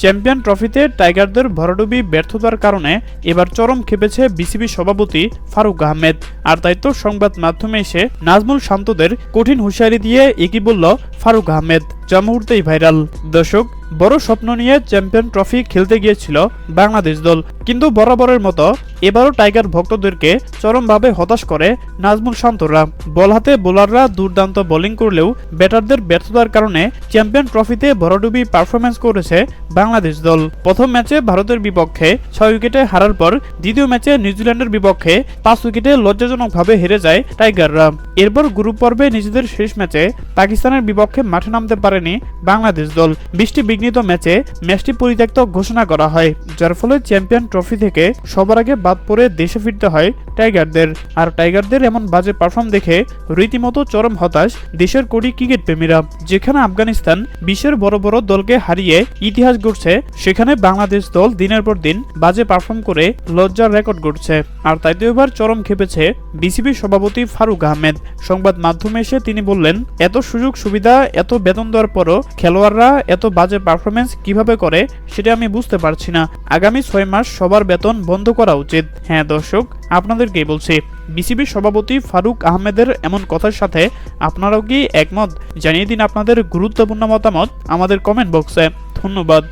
Champion ট্রফিতে টাইগারদের ভরাডুবি ব্যর্থতার কারণে এবার চরম খেপেছে বিসিবি সভাপতি ফারুক আহমেদ। আর তাই তো সংবাদ মাধ্যমে এসে নাজমুল শান্তদের কঠিন হুঁশিয়ারি দিয়ে একই বলল ফারুক আহমেদ, যা মুহূর্তেই ভাইরাল। দর্শক বড় স্বপ্ন নিয়ে চ্যাম্পিয়ন ট্রফি খেলতে গিয়েছিল বাংলাদেশ দল। কিন্তু বরাবরের মতো এবারও টাইগার ভক্তদেরকে চরমভাবে হতাশ করে নাজমুল শান্তরা। বল হাতে বোলাররা দুর্দান্ত বোলিং করলেও ব্যাটারদের ব্যর্থতার কারণে চ্যাম্পিয়ন ট্রফিতে ভরাডুবি পারফরমেন্স করেছে বাংলাদেশ দল। প্রথম ম্যাচে ভারতের বিপক্ষে ছয় উইকেটে হারার পর দ্বিতীয় ম্যাচে নিউজিল্যান্ডের বিপক্ষে পাঁচ উইকেটে লজ্জাজনকভাবে হেরে যায় টাইগাররা। এরপর গ্রুপ পর্বে নিজেদের শেষ ম্যাচে পাকিস্তানের বিপক্ষে মাঠে নামতে পারেনি বাংলাদেশ দল। বৃষ্টি বিঘ্নিত ম্যাচে ম্যাচটি পরিত্যক্ত ঘোষণা করা হয়, যার ফলে চ্যাম্পিয়ন ট্রফি থেকে সবার আগে বাদ পড়ে দেশে ফিরতে হয় টাইগারদের। আর টাইগারদের এমন বাজে পারফর্ম দেখে রীতিমতো চরম হতাশ দেশের কোটি ক্রিকেট প্রেমীরা যেখানে আফগানিস্তান বিশ্বের বড় বড় দলকে হারিয়ে ইতিহাস গড়ছে, সেখানে বাংলাদেশ দল দিনের পর দিন বাজে পারফর্ম করে লজ্জার রেকর্ড গড়ছে। আর তাই তো এবার চরম খেপেছে বিসিবি সভাপতি ফারুক আহমেদ। সংবাদ মাধ্যমে এসে তিনি বললেন, এত সুযোগ সুবিধা এত বেতন দেওয়ার পরও খেলোয়াড়রা এত বাজে পারফরমেন্স কীভাবে করে, সেটা আমি বুঝতে পারছি না। আগামী ছয় মাস সবার বেতন বন্ধ করা উচিত। হ্যাঁ দর্শক আপনাদেরকেই বলছি বিসিবির সভাপতি ফারুক আহমেদের এমন কথার সাথে আপনারাও কি একমত? জানিয়ে দিন আপনাদের গুরুত্বপূর্ণ মতামত আমাদের কমেন্ট বক্সে ধন্যবাদ।